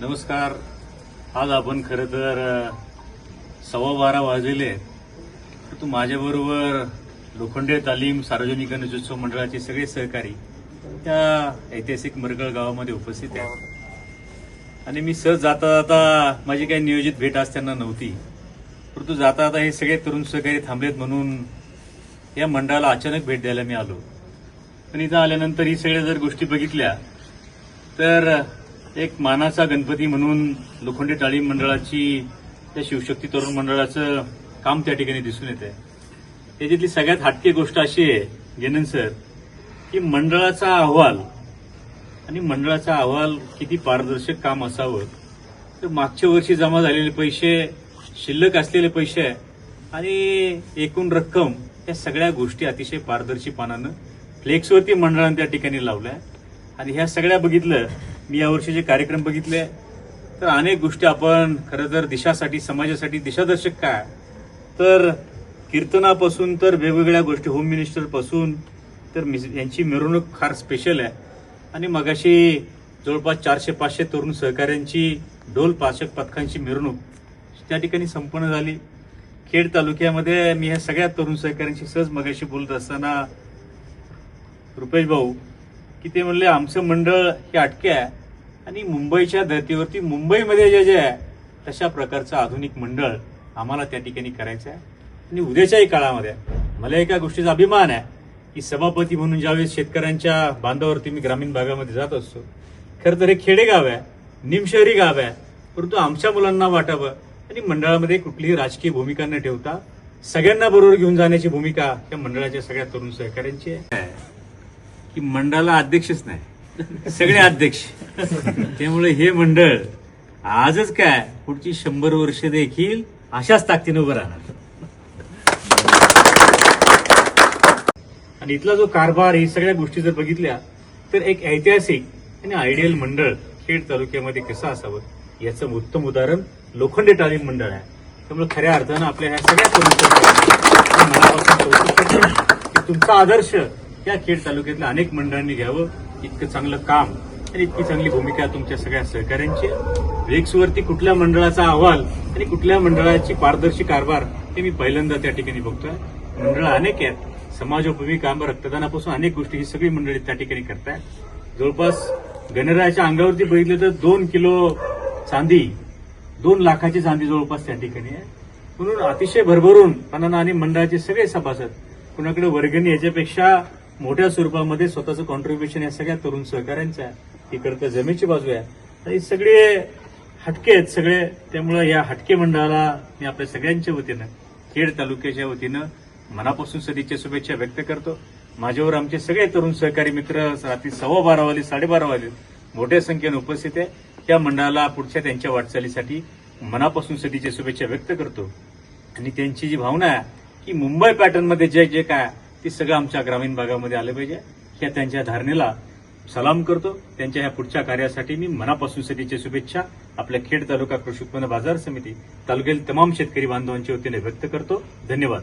नमस्कार. आज आपण खरं तर सव्वा बारा वाजलेले आहेत. परंतु माझ्याबरोबर लोखंडे तालीम सार्वजनिक गणेशोत्सव मंडळाचे सगळे सहकारी त्या ऐतिहासिक मरगळ गावामध्ये उपस्थित आहेत. आणि मी सहज जाता जाता माझी काही नियोजित भेट आज त्यांना नव्हती. परंतु जाता जाता हे सगळे तरुण सहकारी थांबलेत म्हणून या मंडळाला अचानक भेट द्यायला मी आलो. पण इथं आल्यानंतर ही सगळ्या जर गोष्टी बघितल्या तर एक मानाचा गणपती म्हणून लोखंडे टाळी मंडळाची त्या शिवशक्ती तरुण मंडळाचं काम त्या ठिकाणी दिसून येत आहे त्याच्यातली सगळ्यात हटके गोष्ट अशी आहे गेनन सर की मंडळाचा अहवाल आणि मंडळाचा अहवाल किती पारदर्शक काम असावं तर मागच्या वर्षी जमा झालेले पैसे शिल्लक असलेले पैसे आणि एकूण रक्कम या सगळ्या गोष्टी अतिशय पारदर्शीपणानं फ्लेक्सवरती मंडळानं त्या ठिकाणी लावल्या. आणि ह्या सगळ्या बघितलं मी यावर्षीचे कार्यक्रम बघितले तर अनेक गोष्टी आपण खरं तर दिशासाठी समाजासाठी दिशादर्शक काय? तर कीर्तनापासून तर वेगवेगळ्या गोष्टी होम मिनिस्टरपासून तर मिस- यांची मिरवणूक फार स्पेशल आहे. आणि मगाशी जवळपास चारशे पाचशे तरुण सहकाऱ्यांची ढोल पाचक पथकांची मिरवणूक त्या ठिकाणी संपन्न झाली. खेड तालुक्यामध्ये मी ह्या सगळ्या तरुण सहकाऱ्यांशी सहज मगाशी बोलत असताना रुपेश भाऊ की ते म्हणले आमचं मंडळ हे अटके आहे. आणि मुंबईच्या धर्तीवरती मुंबईमध्ये जे जे आहे तशा प्रकारचं आधुनिक मंडळ आम्हाला त्या ठिकाणी करायचं आहे. आणि उद्याच्याही काळामध्ये मला एका गोष्टीचा अभिमान आहे की सभापती म्हणून ज्यावेळेस शेतकऱ्यांच्या बांधावरती मी ग्रामीण भागामध्ये जात असतो खरं तर हे खेडेगाव आहे निमशहरी गाव आहे परंतु आमच्या मुलांना वाटावं आणि मंडळामध्ये कुठलीही राजकीय भूमिका न ठेवता सगळ्यांना बरोबर घेऊन जाण्याची भूमिका या मंडळाच्या सगळ्या तरुण सहकाऱ्यांची आहे. की मंडळाला अध्यक्षच नाही. सगळे अध्यक्ष. त्यामुळे हे मंडळ आजच काय पुढची शंभर वर्ष देखील अशाच ताकदीने उभं राहणार. आणि इथला जो कारभार ही सगळ्या गोष्टी जर बघितल्या तर एक ऐतिहासिक आणि आयडियल मंडळ खेड तालुक्यामध्ये कसं असावं याचं उत्तम उदाहरण लोखंडे तालीम मंडळ आहे. त्यामुळे खऱ्या अर्थानं आपल्या ह्या सगळ्या कौतुक की तुमचा आदर्श या खेड तालुक्यातल्या अनेक मंडळांनी घ्यावं इतकं चांगलं काम आणि इतकी चांगली भूमिका तुमच्या सगळ्या सहकाऱ्यांची. ब्रेक्सवरती कुठल्या मंडळाचा अहवाल आणि कुठल्या मंडळाची पारदर्शी कारभार हे मी पहिल्यांदा त्या ठिकाणी बघतोय. मंडळ अनेक आहेत. समाजोपयोगी काम रक्तदानापासून अनेक गोष्टी ही सगळी मंडळी त्या ठिकाणी करतायत. जवळपास गणरायाच्या अंगावरती बघितलं तर दोन किलो चांदी दोन लाखाची चांदी जवळपास त्या ठिकाणी आहे. म्हणून अतिशय भरभरून पणानं आणि मंडळाचे सगळे सभासद कुणाकडे वर्गणी याच्यापेक्षा मोठ्या स्वरूपामध्ये स्वतःचं कॉन्ट्रीब्युशन या सगळ्या तरुण सहकाऱ्यांचं आहे इकडं जमेची बाजू आहे. हे सगळे हटके आहेत सगळे. त्यामुळं या हटके मंडळाला मी आपल्या सगळ्यांच्या वतीनं खेड तालुक्याच्या वतीनं मनापासून सदिच्छा शुभेच्छा व्यक्त करतो. माझ्यावर आमचे सगळे तरुण सहकारी मित्र रात्री सव्वा बारा वाजले साडेबारा वाजले मोठ्या संख्येनं उपस्थित आहे. त्या मंडळाला पुढच्या त्यांच्या वाटचालीसाठी मनापासून सदिच्छा शुभेच्छा व्यक्त करतो. आणि त्यांची जी भावना आहे की मुंबई पॅटर्नमध्ये जे जे काय ते सगळं आमच्या ग्रामीण भागामध्ये आलं पाहिजे. ह्या त्यांच्या धारणेला सलाम करतो. त्यांच्या ह्या पुढच्या कार्यासाठी मी मनापासून सदिच्छा शुभेच्छा आपल्या खेड तालुका कृषी उत्पन्न बाजार समिती तालुक्यातील तमाम शेतकरी बांधवांच्या वतीने व्यक्त करतो. धन्यवाद.